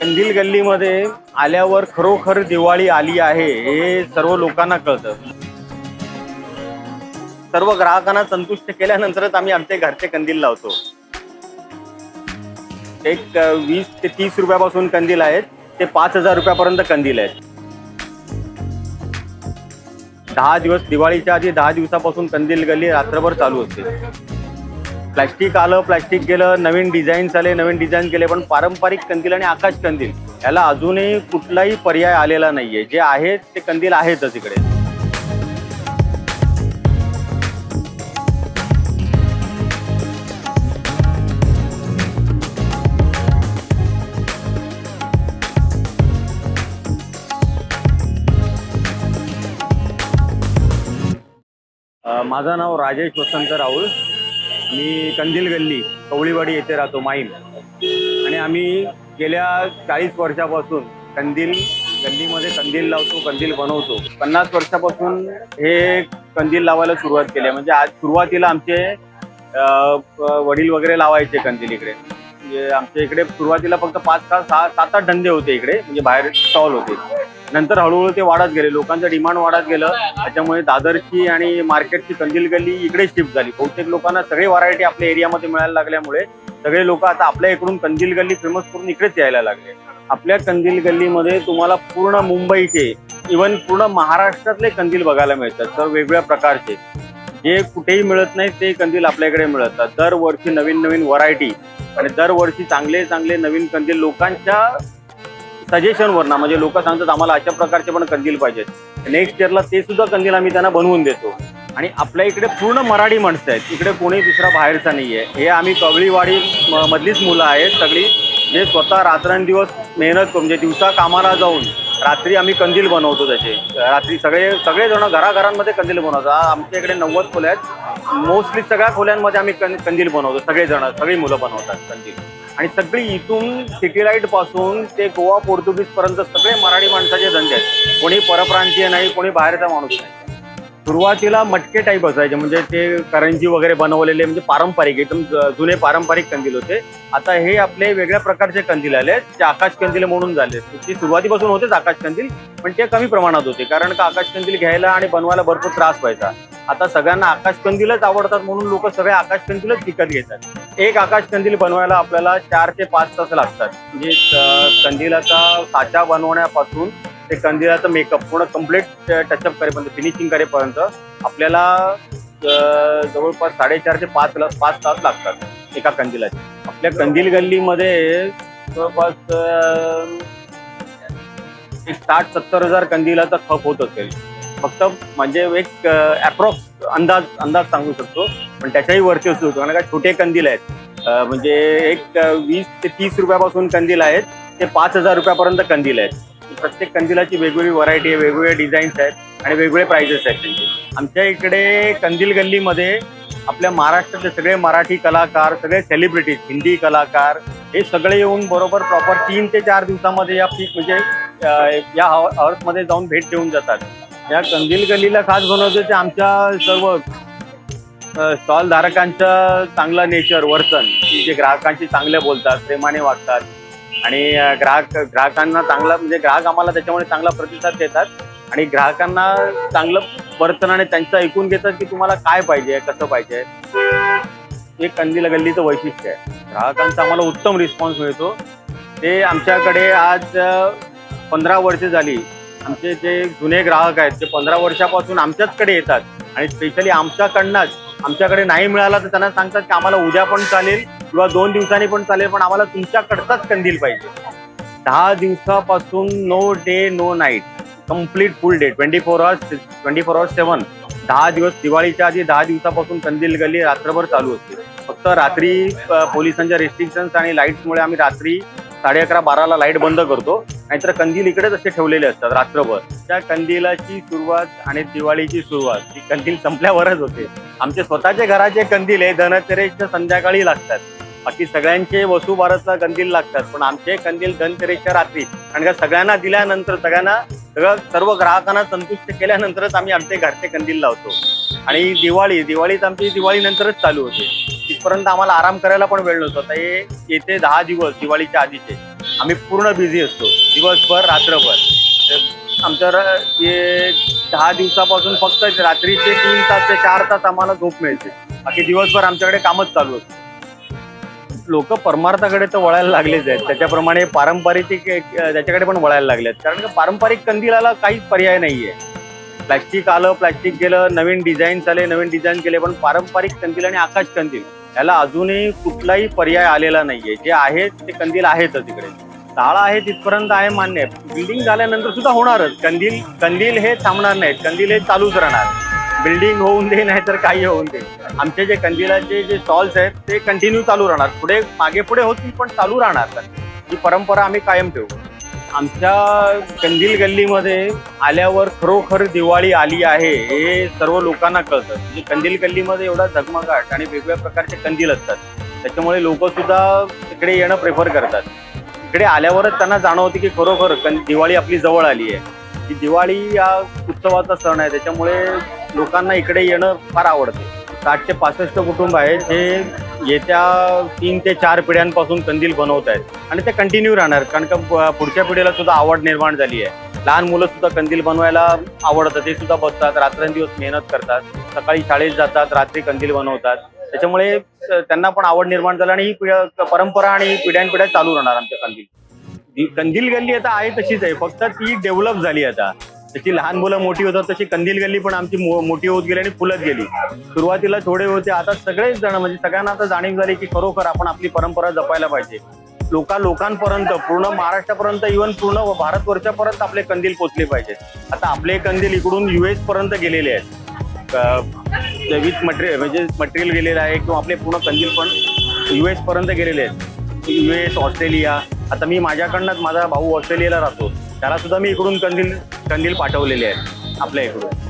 कंदील गल्लीमध्ये आल्यावर खरोखर दिवाळी आली आहे हे सर्व लोकांना कळतं. सर्व ग्राहकांना संतुष्ट केल्यानंतरच आम्ही आमचे घरचे कंदील लावतो. एक वीस ते तीस रुपयापासून कंदील आहेत ते पाच हजार रुपयापर्यंत कंदील आहेत. दहा दिवस दिवाळीच्या आधी दहा दिवसापासून कंदील गल्ली रात्रभर चालू असते. प्लॅस्टिक आलं प्लॅस्टिक गेलं नवीन डिझाईन्स आले नवीन डिझाईन केले पण पारंपरिक कंदील आणि आकाश कंदील याला अजूनही कुठलाही पर्याय आलेला नाहीये. जे आहेत ते कंदील आहेतच इकडे. माझं नाव राजेश वसंत राहुल मी कंदील गल्ली कवळीवाडी येथे राहतो माहीम. आणि आम्ही गेल्या चाळीस वर्षापासून कंदील गल्लीमध्ये कंदील लावतो कंदील बनवतो. पन्नास वर्षापासून हे कंदील लावायला सुरुवात केली. म्हणजे आज सुरुवातीला आमचे वडील वगैरे लावायचे कंदील इकडे. म्हणजे आमच्या इकडे सुरुवातीला फक्त पाच सहा सहा सात आठ धंदे होते इकडे. म्हणजे बाहेर स्टॉल होते. नंतर हळूहळू ते वाढत गेले. लोकांचं डिमांड वाढत गेलं. त्याच्यामुळे दादरची आणि मार्केटची कंदील गल्ली इकडे शिफ्ट झाली. बहुतेक लोकांना सगळे व्हरायटी आपल्या एरियामध्ये मिळायला लागल्यामुळे सगळे लोक आता आपल्या इकडून कंदील गल्ली फेमस करून इकडेच यायला लागले. आपल्या कंदील गल्लीमध्ये तुम्हाला पूर्ण मुंबईचे इवन पूर्ण महाराष्ट्रातले कंदील बघायला मिळतात. तर वेगवेगळ्या प्रकारचे. जे कुठेही मिळत नाही ते कंदील आपल्याकडे मिळतात. दरवर्षी नवीन नवीन व्हरायटी आणि दरवर्षी चांगले चांगले नवीन कंदील लोकांच्या सजेशनवर ना म्हणजे लोक सांगतात आम्हाला अशा प्रकारचे पण कंदील पाहिजेत. नेक्स्ट इयरला ते सुद्धा कंदील आम्ही त्यांना बनवून देतो. आणि आपल्या इकडे पूर्ण मराठी माणसं आहेत. इकडे कोणी दुसरा बाहेरचा नाही आहे हे आम्ही कवळीवाडी मधलीच मुलं आहेत सगळी. जे स्वतः रात्रंदिवस मेहनत करून म्हणजे दिवसा कामाला जाऊन रात्री आम्ही कंदील बनवतो त्याचे. रात्री सगळे सगळेजण घराघरांमध्ये कंदील बनवतो. आमच्या इकडे नव्वद खोल्या आहेत. मोस्टली सगळ्या खोल्यांमध्ये आम्ही कंदील बनवतो. सगळेजण सगळी मुलं बनवतात कंदील. आणि सगळी इथून सिटी लाइटपासून ते गोवा पोर्तुगीज पर्यंत सगळे मराठी माणसाचे धंदे आहेत. कोणी परप्रांतीय नाही कोणी बाहेरचा माणूस नाही. सुरुवातीला मटके टाईप असायचे म्हणजे ते करंजी वगैरे बनवलेले म्हणजे पारंपरिक एकदम जुने पारंपरिक कंदील होते. आता हे आपले वेगळ्या प्रकारचे कंदील आले ते आकाश कंदील म्हणून झाले ते सुरुवातीपासून होतेच आकाश कंदील पण ते कमी प्रमाणात होते कारण का आकाश कंदील घ्यायला आणि बनवायला भरपूर त्रास व्हायचा. आता सगळ्यांना आकाशकंदीलच आवडतात म्हणून लोक सगळे आकाशकंदीलच विकत घेतात. एक आकाशकंदील बनवायला आपल्याला चार ते पाच तास लागतात. म्हणजे कंदिलाचा साचा बनवण्यापासून ते कंदिलाचं मेकअप पूर्ण कंप्लीट टचअप करेपर्यंत फिनिशिंग करेपर्यंत आपल्याला जवळपास साडेचार ते पाच पाच तास लागतात एका कंदिलाचे. आपल्या कंदील गल्लीमध्ये जवळपास एक साठ सत्तर हजार कंदिलाचा खप होत असेल. फक्त म्हणजे एक अप्रॉक्स अंदाज अंदाज सांगू शकतो. पण त्याच्याही वरती असू शकतो. कारण का छोटे कंदील आहेत. म्हणजे एक वीस ते तीस रुपयापासून कंदील आहेत. ते पाच हजार रुपयापर्यंत कंदील आहेत. प्रत्येक कंदिलाची वेगवेगळी व्हरायटी आहे वेगवेगळे डिझाईन्स आहेत आणि वेगवेगळे प्राइजेस आहेत त्यांचे. आमच्या इकडे कंदील गल्लीमध्ये आपल्या महाराष्ट्रातले सगळे मराठी कलाकार सगळे सेलिब्रिटीज हिंदी कलाकार हे सगळे येऊन बरोबर प्रॉपर तीन ते चार दिवसामध्ये या पीक म्हणजे या मध्ये जाऊन भेट देऊन जातात. या कंदील गलीला खास बनवतो ते आमच्या सर्व स्टॉल धारकांचं चांगलं नेचर वर्तन की जे ग्राहकांशी चांगले बोलतात प्रेमाने वागतात. आणि ग्राहक ग्राहकांना चांगला म्हणजे ग्राहक आम्हाला त्याच्यामुळे चांगला प्रतिसाद देतात. आणि ग्राहकांना चांगलं वर्तन आणि त्यांचं ऐकून घेतात की तुम्हाला काय पाहिजे कसं पाहिजे. हे कंदील गल्लीचं वैशिष्ट्य आहे. ग्राहकांचा आम्हाला उत्तम रिस्पॉन्स मिळतो. ते आमच्याकडे आज पंधरा वर्ष झाली आमचे जे जुने ग्राहक आहेत ते पंधरा वर्षापासून आमच्याचकडे येतात आणि स्पेशली आमच्याकडनंच आमच्याकडे नाही मिळाला तर त्यांना सांगतात की आम्हाला उद्या पण चालेल किंवा दोन दिवसांनी पण चालेल पण आम्हाला तुमच्याकडचाच कंदील पाहिजे. दहा दिवसापासून no day no night complete full day twenty four hours twenty four hours seven दहा दिवस दिवाळीच्या आधी दहा दिवसापासून कंदील गली रात्रभर चालू असते. फक्त रात्री पोलिसांच्या रेस्ट्रिक्शन्स आणि लाईट्समुळे आम्ही रात्री साडे अकरा बाराला लाइट बंद करतो. नाहीतर कंदील इकडे तसे ठेवलेले असतात रात्रभर. त्या कंदिलाची सुरुवात आणि दिवाळीची सुरुवात ही कंदील संपल्यावरच होते. आमचे स्वतःचे घराचे कंदील हे धनतेरेसच्या संध्याकाळी लागतात. बाकी सगळ्यांचे वसुबारसला कंदील लागतात. पण आमचे कंदील धनतेरेसच्या रात्री. कारण का सगळ्यांना दिल्यानंतर सगळ्यांना सगळं सर्व ग्राहकांना संतुष्ट केल्यानंतरच आम्ही आमचे घरचे कंदील लावतो. आणि दिवाळी दिवाळीत आमची दिवाळी नंतरच चालू होते. तिथपर्यंत आम्हाला आराम करायला पण वेळ नव्हता. आता हे येते दहा दिवस दिवाळीच्या आधीचे. आम्ही पूर्ण बिझी असतो. दिवसभर रात्रभर. तर आमच्या र- दहा दिवसापासून फक्त रात्रीचे तीन तास ते चार तास आम्हाला झोप मिळते. बाकी दिवसभर आमच्याकडे कामच चालू असतं. लोक परमार्थाकडे तर वळायला लागलेच आहेत. त्याच्याप्रमाणे पारंपरिक एक- त्याच्याकडे पण वळायला लागले आहेत कारण पारंपरिक कंदिलाला काहीच पर्याय नाहीये. प्लॅस्टिक आलं प्लॅस्टिक गेलं नवीन डिझाईन्स आले नवीन डिझाईन केले पण पारंपरिक कंदील आणि आकाश कंदील याला अजूनही कुठलाही पर्याय आलेला नाहीये. जे आहे ते कंदील आहेतच तिकडे शाळा आहे तिथपर्यंत आहे मान्य. आहे बिल्डिंग झाल्यानंतर सुद्धा होणारच. कंदील कंदील हे थांबणार नाहीत. कंदील हे चालूच राहणार. बिल्डिंग होऊन दे नाहीतर काही होऊन दे. आमचे जे कंदिलाचे जे स्टॉल्स आहेत ते कंटिन्यू चालू राहणार. पुढे मागे पुढे होतील पण चालू राहणार. ही परंपरा आम्ही कायम ठेवू. आमच्या कंदील गल्लीमध्ये आल्यावर खरोखर दिवाळी आली आहे हे सर्व लोकांना कळतं. म्हणजे कंदील गल्लीमध्ये एवढा झगमगाट आणि वेगवेगळ्या प्रकारचे कंदील असतात. त्याच्यामुळे लोक सुद्धा तिकडे येणं प्रेफर करतात. इकडे आल्यावरच त्यांना जाणवते की खरोखर दिवाळी आपली जवळ आली आहे. की दिवाळी या उत्सवाचा सण आहे त्याच्यामुळे लोकांना इकडे येणं फार आवडते. साठ ते पासष्ट कुटुंब आहेत जे येत्या तीन ते चार पिढ्यांपासून कंदील बनवत आहेत. आणि ते कंटिन्यू राहणार कारण का पुढच्या पिढीला सुद्धा आवड निर्माण झाली आहे. लहान मुलं सुद्धा कंदील बनवायला आवडतं ते सुद्धा बसतात रात्रंदिवस मेहनत करतात. सकाळी शाळेत जातात रात्री कंदील बनवतात. त्याच्यामुळे त्यांना पण आवड निर्माण झाली आणि ही परंपरा आणि पिढ्यानपिढ्या चालू राहणार आमच्या कंदील. कंदील गल्ली आता आहे तशीच आहे फक्त ती डेव्हलप झाली आता. तशी लहान मुलं मोठी होतात तशी कंदील गल्ली पण आमची मोठी होत गेली आणि फुलत गेली. सुरुवातीला थोडे होते आता सगळेच जण म्हणजे सगळ्यांना आता जाणीव झाली की खरोखर आपण आपली परंपरा जपायला पाहिजे. लोका लोकांपर्यंत पूर्ण महाराष्ट्रापर्यंत इव्हन पूर्ण भारतवर्षापर्यंत आपले कंदील पोचले पाहिजेत. आता आपले कंदील इकडून युएस पर्यंत गेलेले आहेत. जैविक मटेरियल म्हणजे मटेरियल गेलेलं आहे किंवा आपले पूर्ण कंदील पण युएस पर्यंत गेलेले आहेत. US Australia. आता मी माझ्याकडनंच माझा भाऊ ऑस्ट्रेलियाला राहतो. त्याला सुद्धा मी इकडून कंदील कंदील पाठवलेले आहेत आपल्या इकडून.